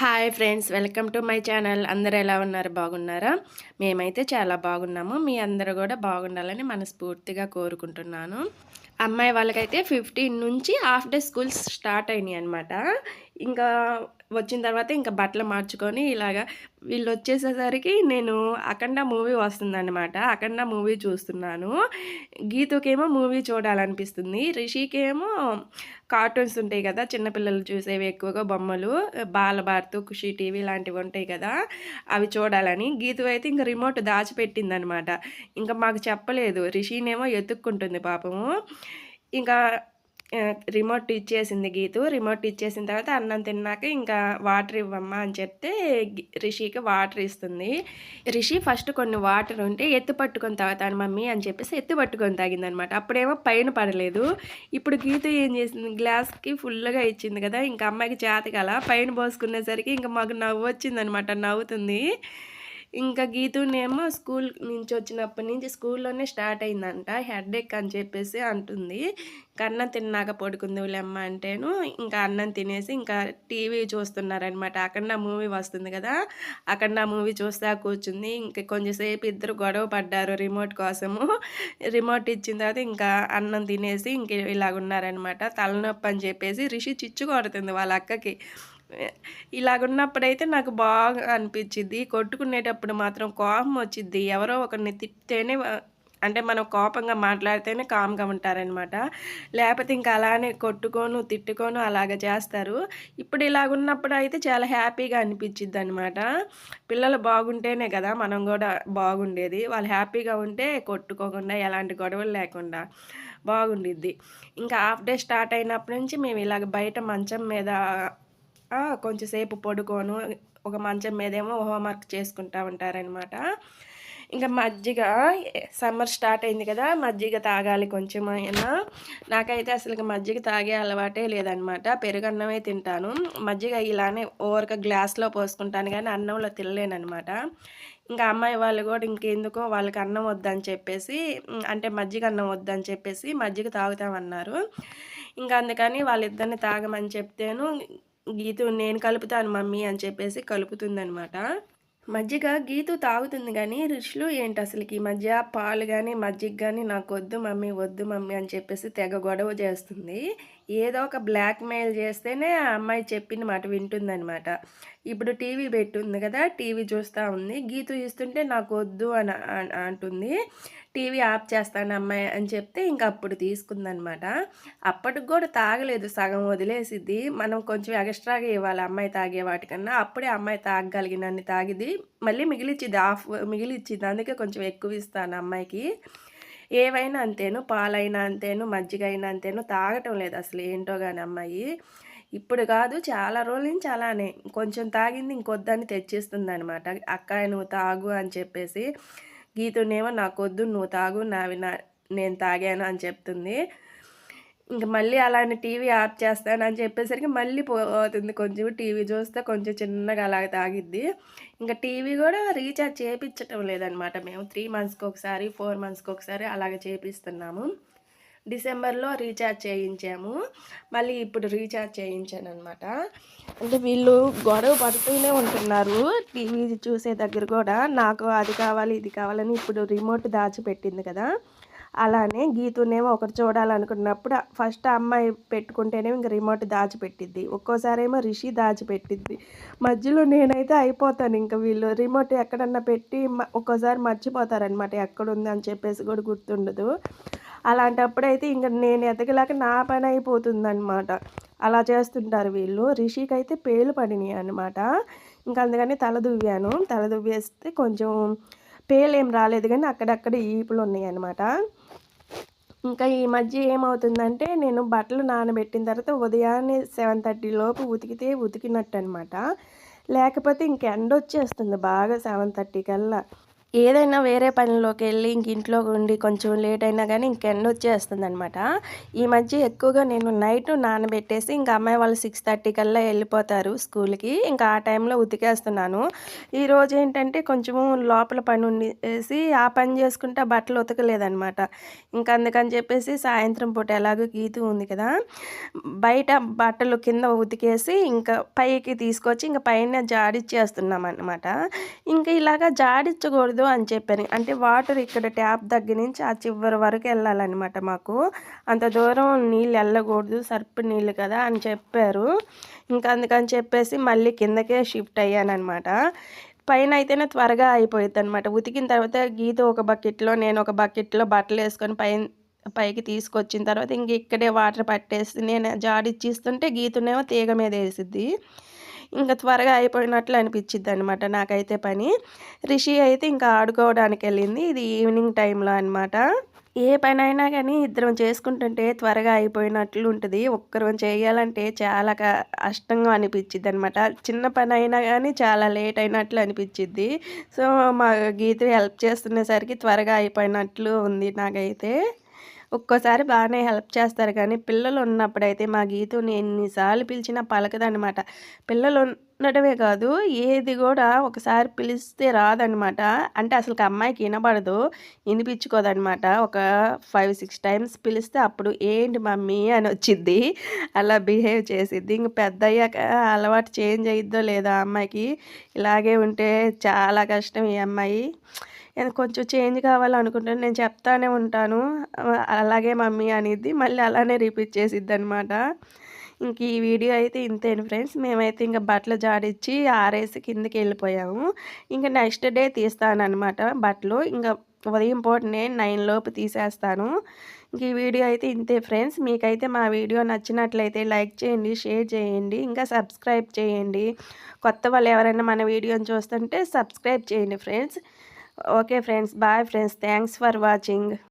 Hi friends welcome to my channel. అందరు ఎలా ఉన్నారు? బాగున్నారా? మేమైతే చాలా బాగున్నాము. మీ అందరూ కూడా బాగుండాలని మనస్ఫూర్తిగా కోరుకుంటున్నాను. అమ్మాయి వాళ్ళకైతే ఫిఫ్టీన్ నుంచి హాఫ్ డే స్కూల్స్ స్టార్ట్ అయినాయి అనమాట ఇంకా వచ్చిన తర్వాత ఇంకా బట్టలు మార్చుకొని ఇలాగా వీళ్ళు వచ్చేసేసరికి నేను అఖండ మూవీ వస్తుందన్నమాట. అఖండ మూవీ చూస్తున్నాను. గీతుకేమో మూవీ చూడాలనిపిస్తుంది. రిషికేమో కార్టూన్స్ ఉంటాయి కదా చిన్నపిల్లలు చూసేవి ఎక్కువగా బొమ్మలు బాలభారత్ ఖుషి టీవీ లాంటివి ఉంటాయి కదా అవి చూడాలని. గీతు అయితే ఇంకా రిమోట్ దాచిపెట్టిందనమాట ఇంకా మాకు చెప్పలేదు. రిషినేమో ఎత్తుక్కుంటుంది పాపము. ఇంకా రిమోట్ ఇచ్చేసింది గీతు. రిమోట్ ఇచ్చేసిన తర్వాత అన్నం తిన్నాక ఇంకా వాటర్ ఇవ్వమ్మా అని చెప్తే రిషికి వాటర్ ఇస్తుంది. రిషి ఫస్ట్ కొన్ని వాటర్ ఉంటే ఎత్తు పట్టుకొని తాగుతాను మమ్మీ అని చెప్పేసి ఎత్తు పట్టుకొని తాగిందనమాట. అప్పుడేమో పైన పడలేదు. ఇప్పుడు గీత ఏం చేసింది? గ్లాస్కి ఫుల్గా ఇచ్చింది కదా ఇంకా అమ్మాయికి చేత కల పైన పోసుకునేసరికి ఇంకా మాకు నవ్వు వచ్చిందనమాట. నవ్వుతుంది. ఇంకా గీతునేమో స్కూల్ నుంచి వచ్చినప్పటి నుంచి స్కూల్లోనే స్టార్ట్ అయిందంట. హెడ్ ఎక్ అని చెప్పేసి అంటుంది. ఇంకా అన్నం తిన్నాక పడుకుంది వీళ్ళమ్మ అంటేను. ఇంకా అన్నం తినేసి ఇంకా టీవీ చూస్తున్నారనమాట. అఖండ మూవీ వస్తుంది కదా అఖండ మూవీ చూస్తా కూర్చుంది. ఇంకా కొంచెంసేపు ఇద్దరు గొడవ పడ్డారు రిమోట్ కోసము. రిమోట్ ఇచ్చిన తర్వాత ఇంకా అన్నం తినేసి ఇంక ఇలాగ ఉన్నారనమాట తలనొప్పి అని చెప్పేసి రిషి చిచ్చు కొడుతుంది వాళ్ళ అక్కకి. ఇలాగున్నప్పుడైతే నాకు బాగా అనిపించింది కొట్టుకునేటప్పుడు మాత్రం కోపం వచ్చింది ఎవరో ఒకరిని తిప్పితేనే అంటే మనం కోపంగా మాట్లాడితేనే కామ్గా ఉంటారనమాట లేకపోతే ఇంకా అలానే కొట్టుకోను తిట్టుకోను అలాగ చేస్తారు. ఇప్పుడు ఇలాగున్నప్పుడు అయితే చాలా హ్యాపీగా అనిపించిద్ది అనమాట పిల్లలు బాగుంటేనే కదా మనం కూడా బాగుండేది. వాళ్ళు హ్యాపీగా ఉంటే కొట్టుకోకుండా ఎలాంటి గొడవలు లేకుండా బాగుండిద్ది. ఇంకా హాఫ్ డే స్టార్ట్ అయినప్పటి నుంచి మేము ఇలాగ బయట మంచం మీద కొంచెంసేపు పడుకోను. ఒక మంచం మీదేమో హోంవర్క్ చేసుకుంటా ఉంటారనమాట ఇంకా మజ్జిగ సమ్మర్ స్టార్ట్ అయింది కదా మజ్జిగ తాగాలి కొంచెం అయినా నాకైతే అసలు మజ్జిగ తాగే అలవాటే లేదనమాట పెరుగన్నమే తింటాను. మజ్జిగ ఇలానే ఓవర్గా గ్లాస్లో పోసుకుంటాను కానీ అన్నంలో తినలేనమాట ఇంకా అమ్మాయి వాళ్ళు కూడా ఇంకెందుకో వాళ్ళకి అన్నం వద్దని చెప్పేసి అంటే మజ్జిగ అన్నం వద్దని చెప్పేసి మజ్జిగ తాగుతామన్నారు. ఇంకా అందుకని వాళ్ళిద్దరిని తాగమని చెప్తేను. గీతు నేను కలుపుతాను మమ్మీ అని చెప్పేసి కలుపుతుందనమాట మజ్జిగ గీతు తాగుతుంది కానీ రుచులు ఏంటి అసలుకి? ఈ మధ్య పాలు కానీ మజ్జిగ కానీ నాకు వద్దు మమ్మీ వద్దు మమ్మీ అని చెప్పేసి తెగ గొడవ చేస్తుంది. ఏదో ఒక బ్లాక్ మెయిల్ చేస్తేనే ఆ అమ్మాయి చెప్పిన మాట వింటుందనమాట ఇప్పుడు టీవీ పెట్టుంది కదా టీవీ చూస్తూ ఉంది. గీతు ఇస్తుంటే నాకు వద్దు అని అన్- అంటుంది. టీవీ ఆఫ్ చేస్తాను అమ్మాయి అని చెప్తే ఇంకా అప్పుడు తీసుకుందనమాట అప్పటికి కూడా తాగలేదు సగం వదిలేసిద్ది. మనం కొంచెం ఎక్స్ట్రాగా ఇవ్వాలి అమ్మాయి తాగే వాటికన్నా. అప్పుడే అమ్మాయి తాగగలిగినన్ని తాగిది మళ్ళీ మిగిలిచ్చిద్ది ఆఫ్ మిగిలిచ్చిద్ది. అందుకే కొంచెం ఎక్కువ ఇస్తాను అమ్మాయికి. ఏవైనా అంతేను పాలైనా అంతేను మజ్జిగ అయినా అంతేను తాగటం లేదు అసలు ఏంటో కానీ అమ్మాయి. ఇప్పుడు కాదు చాలా రోజుల నుంచి అలానే. కొంచెం తాగింది ఇంకొద్దని తెచ్చిస్తుంది అనమాట అక్క నువ్వు తాగు అని చెప్పేసి గీతునేమో నాకొద్దు నువ్వు తాగు నావి నా నేను తాగాను అని చెప్తుంది. ఇంక మళ్ళీ అలానే టీవీ ఆఫ్ చేస్తాను అని చెప్పేసరికి మళ్ళీ పోతుంది. కొంచెం టీవీ చూస్తే కొంచెం చిన్నగా అలా తాగిద్ది. ఇంకా టీవీ కూడా రీఛార్జ్ చేయించటం లేదనమాట. మేము త్రీ మంత్స్కి ఒకసారి ఫోర్ మంత్స్కి ఒకసారి అలాగే చేపిస్తున్నాము. డిసెంబర్లో రీఛార్జ్ చేయించాము. మళ్ళీ ఇప్పుడు రీఛార్జ్ చేయించాను అనమాట అంటే వీళ్ళు గొడవ పడుతూనే ఉంటున్నారు టీవీ చూసే దగ్గర కూడా. నాకు అది కావాలి ఇది కావాలని ఇప్పుడు రిమోట్ దాచిపెట్టింది కదా. అలానే గీతునేమో ఒకటి చూడాలనుకున్నప్పుడు ఫస్ట్ అమ్మాయి పెట్టుకుంటేనేమో ఇంక రిమోట్ దాచిపెట్టిద్ది. ఒక్కోసారేమో రిషి దాచిపెట్టిద్ది. మధ్యలో నేనైతే అయిపోతాను ఇంకా వీళ్ళు. రిమోట్ ఎక్కడన్నా పెట్టి మ- ఒక్కోసారి మర్చిపోతారనమాట ఎక్కడుంది అని చెప్పేసి కూడా గుర్తుండదు. అలాంటప్పుడైతే ఇంకా నేను ఎదగలేక నా పని అయిపోతుందన్నమాట. అలా చేస్తుంటారు వీళ్ళు. రిషికి అయితే పేలు పడినాయి అనమాట ఇంకా అందుకని తల దువ్వాను తల దువ్వేస్తే కొంచెం పేలు ఏం రాలేదు కానీ అక్కడక్కడ ఈపులు ఉన్నాయి అనమాట ఇంకా ఈ మధ్య ఏమవుతుందంటే నేను బట్టలు నానబెట్టిన తర్వాత ఉదయాన్నే సెవెన్ థర్టీ లోపు ఉతికితే ఉతికినట్టు అనమాట లేకపోతే ఇంక ఎండ వచ్చేస్తుంది బాగా సెవెన్ థర్టీ కల్లా. ఏదైనా వేరే పనిలోకి వెళ్ళి ఇంక ఇంట్లో ఉండి కొంచెం లేట్ అయినా కానీ ఇంక ఎండ వచ్చేస్తుంది అనమాట ఈ మధ్య ఎక్కువగా నేను నైట్ నానబెట్టేసి ఇంకా అమ్మాయి వాళ్ళు సిక్స్ థర్టీ కల్లా వెళ్ళిపోతారు స్కూల్కి. ఇంకా ఆ టైంలో ఉతికేస్తున్నాను. ఈరోజు ఏంటంటే కొంచెము లోపల పని ఉండేసి ఆ పని చేసుకుంటే బట్టలు ఉతకలేదనమాట ఇంకా అందుకని చెప్పేసి సాయంత్రం పూట ఎలాగో గీతు ఉంది కదా. బయట బట్టలు కింద ఉతికేసి ఇంకా పైకి తీసుకొచ్చి ఇంకా పైన జాడిచ్చేస్తున్నాం అనమాట ఇంకా ఇలాగా జాడించకూడదు అని చెప్పాను. అంటే వాటర్ ఇక్కడ ట్యాప్ దగ్గర నుంచి ఆ చివరి వరకు వెళ్ళాలన్నమాట మాకు. అంత దూరం నీళ్ళు వెళ్ళకూడదు సర్పు నీళ్ళు కదా అని చెప్పారు. ఇంకా అందుకని చెప్పేసి మళ్ళీ కిందకే షిఫ్ట్ అయ్యానమాట పైన అయితేనే త్వరగా అయిపోయింది అనమాట ఉతికిన తర్వాత గీత ఒక బకెట్లో నేను ఒక బకెట్లో బట్టలు వేసుకొని పైన పైకి తీసుకొచ్చిన తర్వాత ఇంక ఇక్కడే వాటర్ పట్టేసి నేను జాడిచ్చిస్తుంటే గీతునేమో తీగ మీద వేసిద్ది. ఇంకా త్వరగా అయిపోయినట్లు అనిపించిద్ది అనమాట నాకైతే పని. రిషి అయితే ఇంకా ఆడుకోవడానికి వెళ్ళింది. ఇది ఈవినింగ్ టైంలో అనమాట ఏ పని అయినా కానీ ఇద్దరం చేసుకుంటుంటే త్వరగా అయిపోయినట్లు ఉంటుంది. ఒక్కరం చేయాలంటే చాలా కష్టంగా అనిపించిద్ది అనమాట చిన్న పని అయినా కానీ చాలా లేట్ అయినట్లు అనిపించిద్ది సో మా గీత హెల్ప్ చేస్తునేసరికి త్వరగా అయిపోయినట్లు ఉంది నాకైతే. ఒక్కోసారి బాగానే హెల్ప్ చేస్తారు కానీ పిల్లలు ఉన్నప్పుడైతే మా గీతుని ఎన్నిసార్లు పిలిచినా పలకదనమాట పిల్లలు ఉండటమే కాదు ఏది కూడా ఒకసారి పిలిస్తే రాదనమాట అంటే అసలు అమ్మాయికి వినబడదు వినిపించుకోదనమాట ఒక ఫైవ్ సిక్స్ టైమ్స్ పిలిస్తే అప్పుడు ఏంటి మమ్మీ అని వచ్చిద్ది అలా బిహేవ్ చేసిద్ది. ఇంక పెద్ద అయ్యాక అలవాటు చేంజ్ అయ్యిద్దో లేదో అమ్మాయికి. ఇలాగే ఉంటే చాలా కష్టం ఈ అమ్మాయి. కొంచెం చేంజ్ కావాలనుకుంటున్నాను నేను చెప్తానే ఉంటాను. అలాగే మమ్మీ అనేది మళ్ళీ అలానే రిపీట్ చేసిద్ది అనమాట ఇంక ఈ వీడియో అయితే ఇంతేను ఫ్రెండ్స్. మేమైతే ఇంకా బట్టలు జాడిచ్చి ఆరేసి కిందకి వెళ్ళిపోయాము. ఇంకా నెక్స్ట్ డే తీస్తాను అనమాట బట్టలు. ఇంకా ఉదయం పూట నేను నైన్ లోపు తీసేస్తాను. ఇంక ఈ వీడియో అయితే ఇంతే ఫ్రెండ్స్. మీకైతే మా వీడియో నచ్చినట్లయితే లైక్ చేయండి షేర్ చేయండి ఇంకా సబ్స్క్రైబ్ చేయండి. కొత్త వాళ్ళు ఎవరైనా మన వీడియోని చూస్తుంటే సబ్స్క్రైబ్ చేయండి friends. Okay friends bye friends thanks for watching